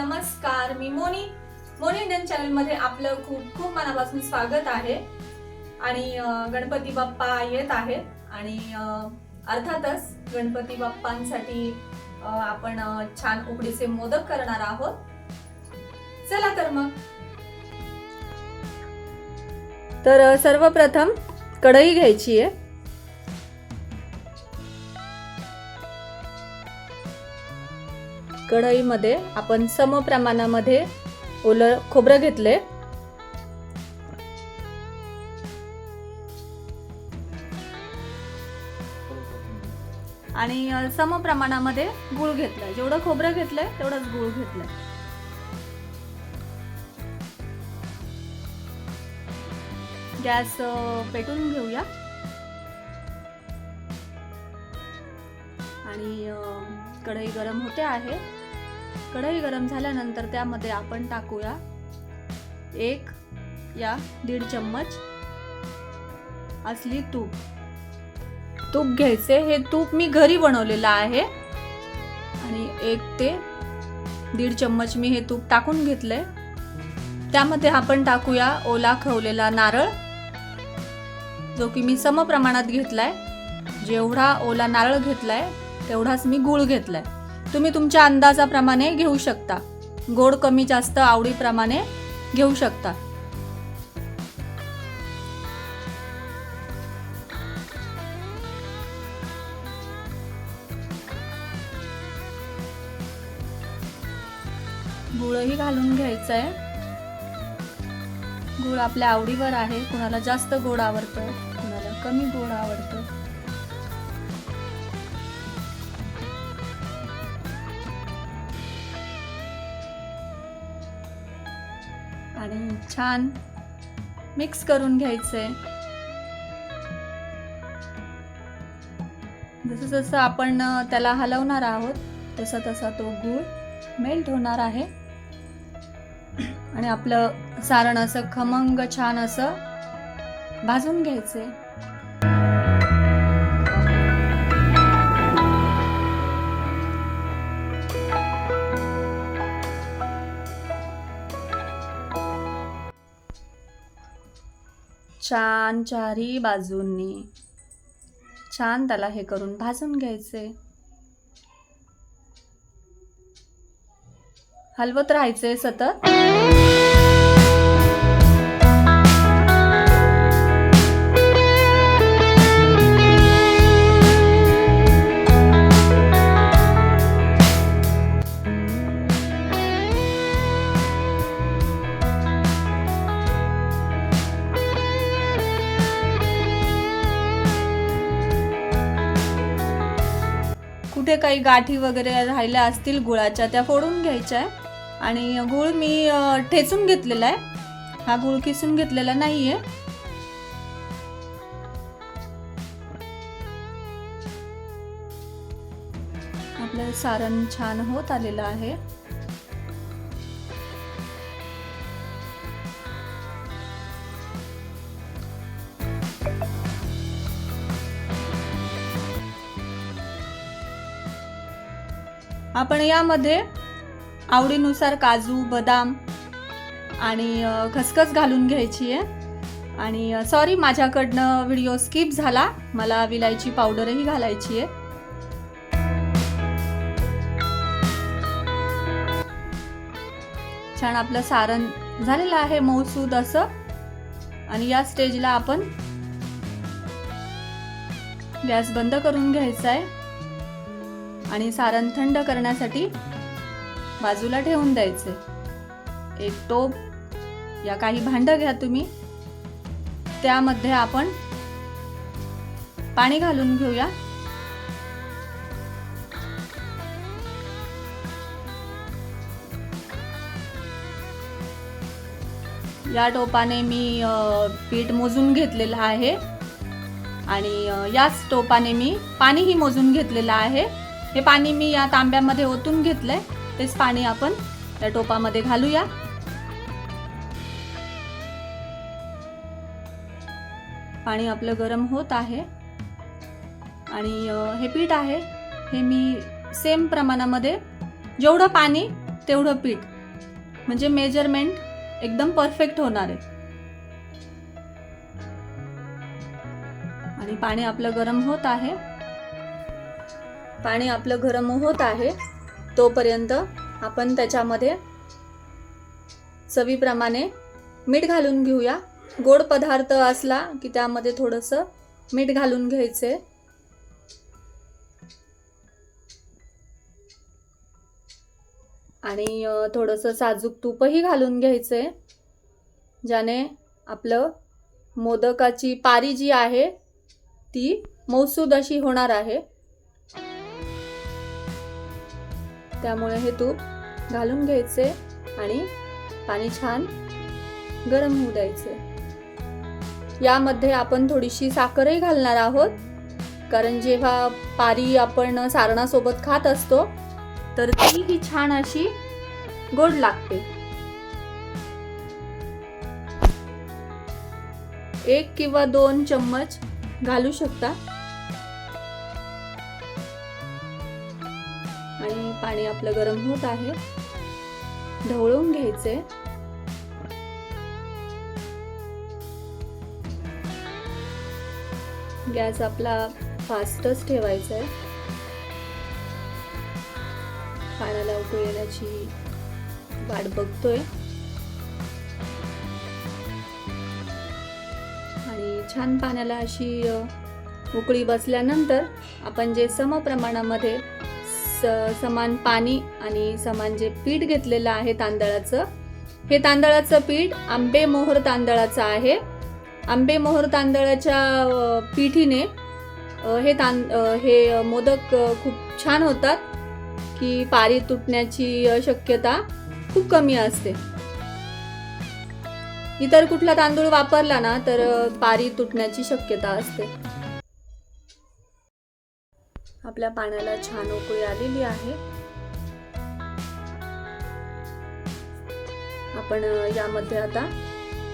नमस्कार मी मोनी. मोनी इंडियन चॅनलमध्ये आपलं खूप खूप मनापासून स्वागत आहे. आणि गणपती बाप्पा येत आहेत. आणि अर्थातच गणपती बाप्पांसाठी आपण छान उकडीचे मोदक करणार आहोत. चला तर मग. तर सर्वप्रथम कढई घ्यायची आहे. कढईमध्ये आपण सम प्रमाणामध्ये ओलं खोबरं घेतले आणि सम प्रमाणामध्ये गुळ घेतलाय. जेवढं खोबरं घेतलंय तेवढंच गुळ घेतलंय. गॅस पेटून घेऊया. आणि कढई गरम होते आहे. कढई गरम झाल्यानंतर त्यामध्ये आपण टाकूया एक या दीड चम्मच असली तूप. तूप घ्यायचे. हे तूप मी घरी बनवलेलं आहे. आणि एक ते दीड चम्मच मी हे तूप टाकून घेतलंय. त्यामध्ये आपण टाकूया ओला खवलेला नारळ जो की मी सम प्रमाणात घेतलाय. जेवढा ओला नारळ घेतलाय तेवढाच मी गूळ घेतलाय. तुम्ही तुमच्या अंदाजाप्रमाणे घेऊ शकता. गोड कमी जास्त आवडीप्रमाणे घेऊ शकता. गुळही घालून घ्यायचं आहे गुळ आपल्या आवडीवर आहे. कुणाला जास्त गोड आवडतं कुणाला कमी गोड आवडतं. छान. मिक्स करून घ्यायचंय. जसं जसं आपण त्याला हलवणार आहोत तसा तसा तो गूळ मेल्ट होणार आहे. आणि आपलं सारण असं खमंग छान असं भाजून घ्यायचंय. छान चारही बाजूंनी. छान त्याला हे करून भाजून घ्यायचे. हलवत राहायचे सतत. काही गाठी वगैरे राहिल्या असतील गुळाच्या त्या फोडून घ्यायच्या आहे. आणि गुळ मी ठेचून घेतलेला आहे. हा गुळ किसून घेतलेला नाहीये. आपलं सारण छान होत आलेलं आहे. आपण यामध्ये आवडीनुसार काजू बदाम आणि खसखस घालून घ्यायची आहे. आणि सॉरी माझ्याकडनं व्हिडिओ स्किप झाला. मला विलायची पावडरही घालायची आहे. छान आपलं सारण झालेलं आहे मऊसूद असं. आणि या स्टेजला आपण गॅस बंद करून घ्यायचा आहे. आणि सारण थंड करण्यासाठी बाजूला ठेवून द्यायचे. एक टोप या काही भांडं घ्या तुम्ही. त्यामध्ये आपण पाणी घालून घेऊया. या टोपाने मी पीठ मोजून घेतलेलं आहे. आणि याच टोपाने मी पाणीही मोजून घेतलेलं आहे. हे पाणी मी या तांब्यामध्ये ओतून घेतलंय. तेच पाणी आपण या टोपामध्ये घालूया. पाणी आपलं गरम होत आहे. आणि हे पीठ आहे. हे मी सेम प्रमाणामध्ये जेवढं पाणी तेवढं पीठ म्हणजे मेजरमेंट एकदम परफेक्ट होणार आहे. आणि पाणी आपलं गरम होत आहे. पाणी आपलं गरम होत आहे तोपर्यंत आपण त्याच्यामध्ये चवीप्रमाणे मीठ घालून घेऊया. गोड पदार्थ असला की त्यामध्ये थोडंसं मीठ घालून घ्यायचे. आणि थोडंसं साजूक तूपही घालून घ्यायचे ज्याने आपलं मोदकाची पारी जी आहे ती मौसूद अशी होणार आहे. त्यामुळे हे तूप घालून घ्यायचे आणि पाणी छान गरम होऊ द्यायचे. यामध्ये आपण थोडीशी साखरही घालणार आहोत. कारण जेव्हा पारी आपण सारणासोबत खात असतो तर ती ही छान अशी गोड लागते. एक किंवा दोन चम्मच घालू शकता. पाणी आपलं गरम होत आहे. ढवळून घ्यायचे गॅस आपला फास्टच ठेवायचा आहे पाण्याला उकळी येण्याची वाट बघतोय. आणि छान पाण्याला अशी उकळी बसल्यानंतर आपण जे सम प्रमाणामध्ये स समान पाणी आणि समान जे पीठ घेतलेलं आहे तांदळाचं हे तांदळाचं पीठ आंबे मोहर तांदळाचं आहे. आंबे मोहर तांदळाच्या पिठीने हे तां हे मोदक खूप छान होतात की पारी तुटण्याची शक्यता खूप कमी असते. इतर कुठला तांदूळ वापरला ना तर पारी तुटण्याची शक्यता असते. आपल्या पाण्याला छान उकळी आलेली आहे. आपण यामध्ये आता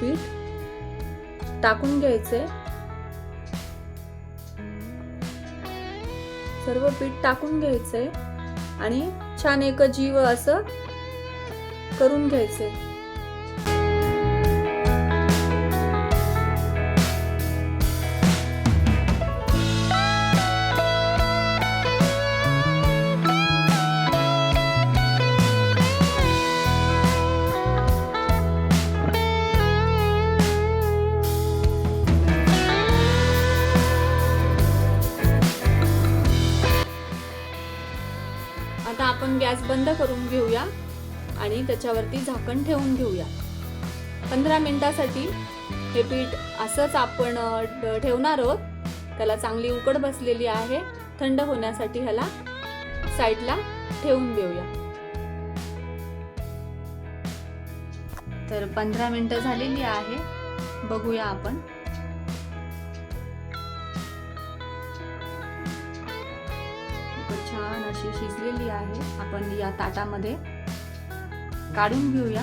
पीठ टाकून घ्यायचे. सर्व पीठ टाकून घ्यायचे आणि छान एक जीव असं करून घ्यायचे. त्याच्यावरती झाकण ठेवून घेऊया. पंधरा मिनिटासाठी हे पीठ असंच आपण ठेवणार आहोत. त्याला चांगली उकड बसलेली आहे. थंड होण्यासाठी ह्याला साईडला ठेवून देऊया. तर पंधरा मिनिटं झालेली आहे. बघूया आपण. छान अशी शिजलेली आहे. आपण या ताटामध्ये काढून घेऊया.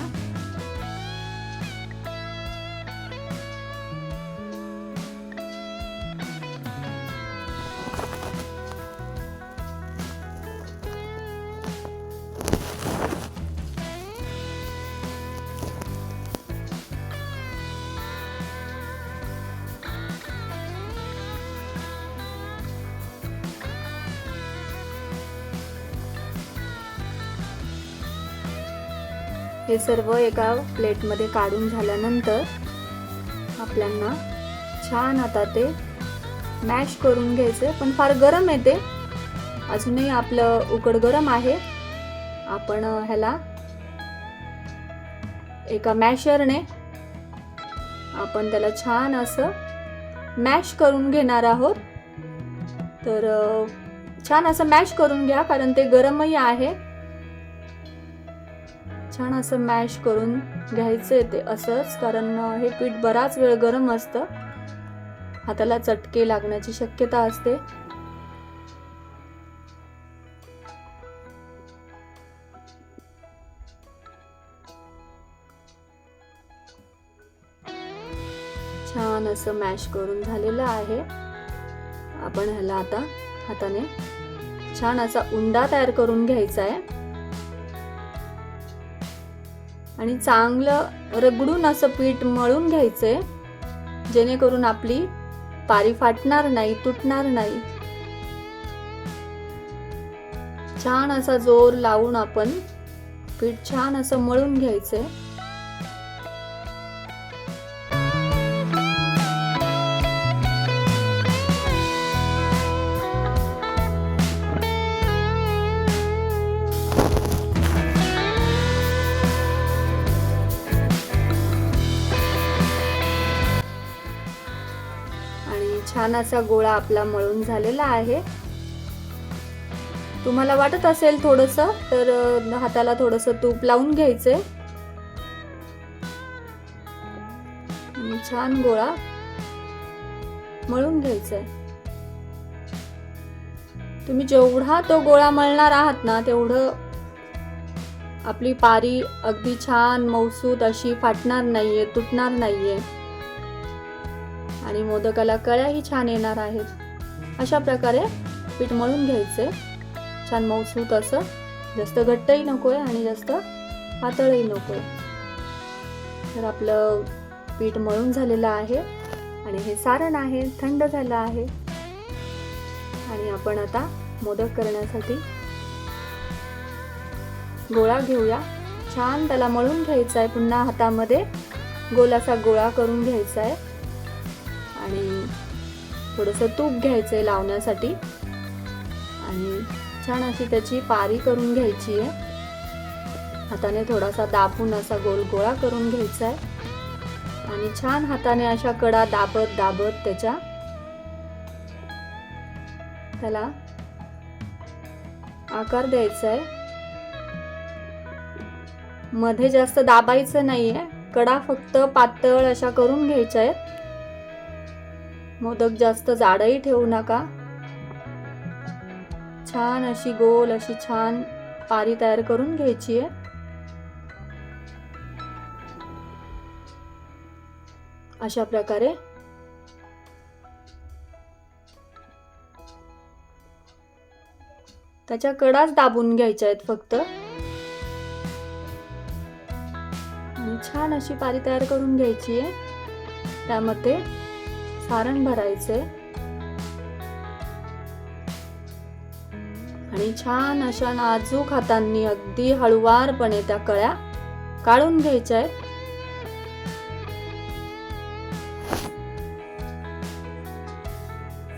हे सर्व एका प्लेटमध्ये काढून झाल्यानंतर आपल्यांना छान आता ते मॅश करून घ्यायचं पण फार गरम आहे ते. अजूनही आपलं उकड गरम आहे. आपण ह्याला एका मॅशरने आपण त्याला छान असं मॅश करून घेणार आहोत. तर छान असं मॅश करून घ्या कारण ते गरमही आहे. छान असं मॅश करून घ्यायचं आहे ते असंच कारण हे पीठ बराच वेळ गरम असतं. हाताला चटके लागण्याची शक्यता असते. छान असं मॅश करून झालेलं आहे. आपण ह्याला आता हाताने छान असा उंडा तयार करून घ्यायचा आहे. आणि चांगलं रगडून असं पीठ मळून घ्यायचंय जेणेकरून आपली पारी फाटणार नाही तुटणार नाही. छान असा जोर लावून आपण पीठ छान असं मळून घ्यायचंय. छान असा गोळा आपला मळून झालेला आहे. तुम्हाला वाटत असेल थोडस तर हाताला थोडस तूप लावून घ्यायचंय. छान गोळा मळून घ्यायचाय. तुम्ही जेवढा तो गोळा मळणार आहात ना तेवढं आपली पारी अगदी छान मौसूद अशी फाटणार नाहीये तुटणार नाहीये. आणि मोदकाला कळ्याही छान येणार आहेत. अशा प्रकारे पीठ मळून घ्यायचे. छान मऊसूत असं. जास्त घट्टही नको आहे आणि जास्त पातळही नको आहे तर आपलं पीठ मळून झालेलं आहे आणि हे सारण आहे थंड झालं आहे. आणि आपण आता मोदक करण्यासाठी गोळा घेऊया. छान त्याला मळून घ्यायचा आहे पुन्हा हातामध्ये गोलासा गोळा करून घ्यायचा आहे थोडंसं तूप घ्यायचं आहे लावण्यासाठी. आणि छान अशी त्याची पारी करून घ्यायची आहे. हाताने थोडासा दाबून असा गोल गोळा करून घ्यायचा आहे आणि छान हाताने अशा कडा दाबत दाबत त्याच्या त्याला आकार द्यायचा आहे मध्ये जास्त दाबायचं नाहीये. कडा फक्त पातळ अशा करून घ्यायच्या आहेत. मोदक जास्त जाडही ठेवू नका. छान अशी गोल अशी छान पारी तयार करून घ्यायची आहे. अशा प्रकारे. त्याच्या कडाच दाबून घ्यायच्या आहेत फक्त. आणि छान अशी पारी तयार करून घ्यायची आहे. त्यामध्ये सारण भरायचे. आणि छान अशा नाजूक हातांनी अगदी हळुवारपणे त्या कळ्या काढून घ्यायच्या आहेत.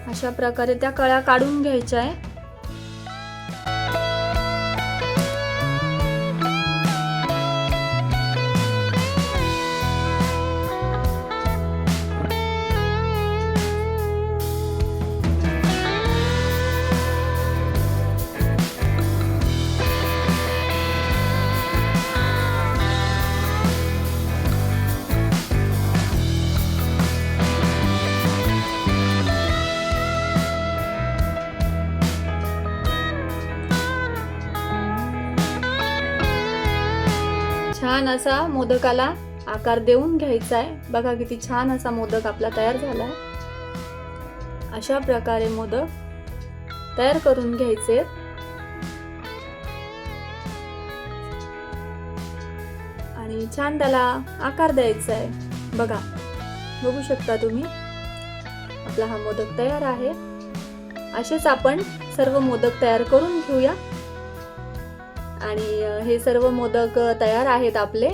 अशा प्रकारे त्या कळ्या काढून घ्यायच्या आहे छान असा मोदकाला आकार देऊन घ्यायचा आहे बघा किती छान असा मोदक आपला तयार झाला आहे अशा प्रकारे मोदक तयार करून घ्यायचे. आणि छान त्याला आकार द्यायचा आहे बघा बघू शकता तुम्ही. आपला हा मोदक तयार आहे. असेच आपण सर्व मोदक तयार करून घेऊया. आणि हे सर्व मोदक तयार आहेत आपले.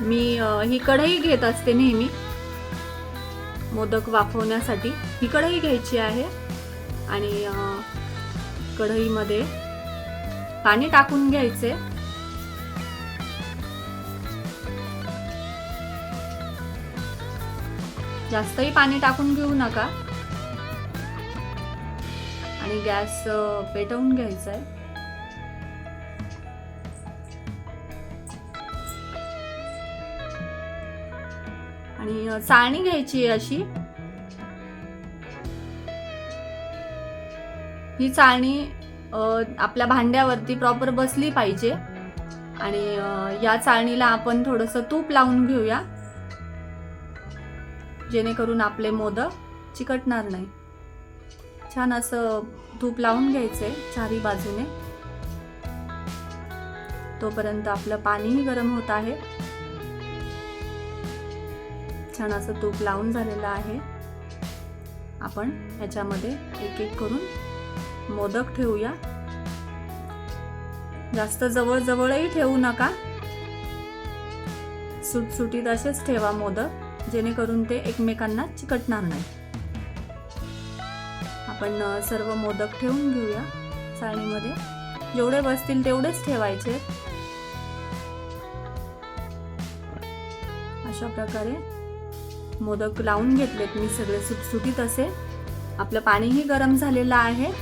मी ही कढई घेत असते नेहमी मोदक वाफवण्यासाठी. ही कढई घ्यायची आहे आणि कढईमध्ये पाणी टाकून घ्यायचे. जास्तही पाणी टाकून घेऊ नका. आणि गॅस पेटवून घ्यायचा आहे. आणि चाळणी घ्यायची आहे अशी. ही चाळणी आपल्या भांड्यावरती प्रॉपर बसली पाहिजे. आणि या चाळणीला आपण थोडंसं तूप लावून घेऊया. जेणेकरून आपले मोदक चिकटणार नाही. छान असं तूप लावून घ्यायचंय चारी बाजूने. तोपर्यंत आपलं पाणीही गरम होत आहे. छान असं तूप लावून झालेलं आहे. आपण ह्याच्यामध्ये एक एक करून मोदक ठेवूया. जास्त जवळ जवळही ठेवू नका. सुटसुटीत असेच ठेवा मोदक जेणेकरून ते एकमेकांना चिकटणार नाही आपण सर्व मोदक ठेवून घेऊया चाळणीमध्ये जेवढे बसतील तेवढेच ठेवायचे. अशा प्रकारे मोदक लावून घेतलेत मी सगळे सुटसुटीत असे. आपलं पाणीही गरम झालेलं आहे.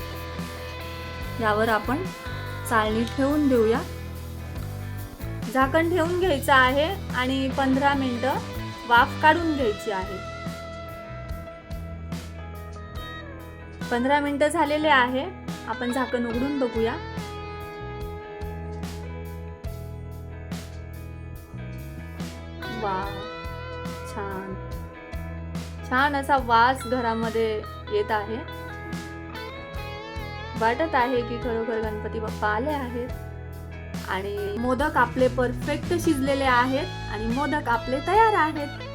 यावर आपण चाळणी ठेवून देऊया. झाकण ठेवून घ्यायचं आहे आणि पंधरा मिनटं वाफ काढून घ्यायची आहे. पंधरा मिनिटं झालेले आहे. आपण झाकण उघडून बघूया. वा छान. छान असा वास घरामध्ये येत आहे. वाटत आहे की खरोखर गणपती बाप्पा आले आहेत. आणि मोदक आपले परफेक्ट शिजलेले आहेत आणि मोदक आपले तयार आहेत.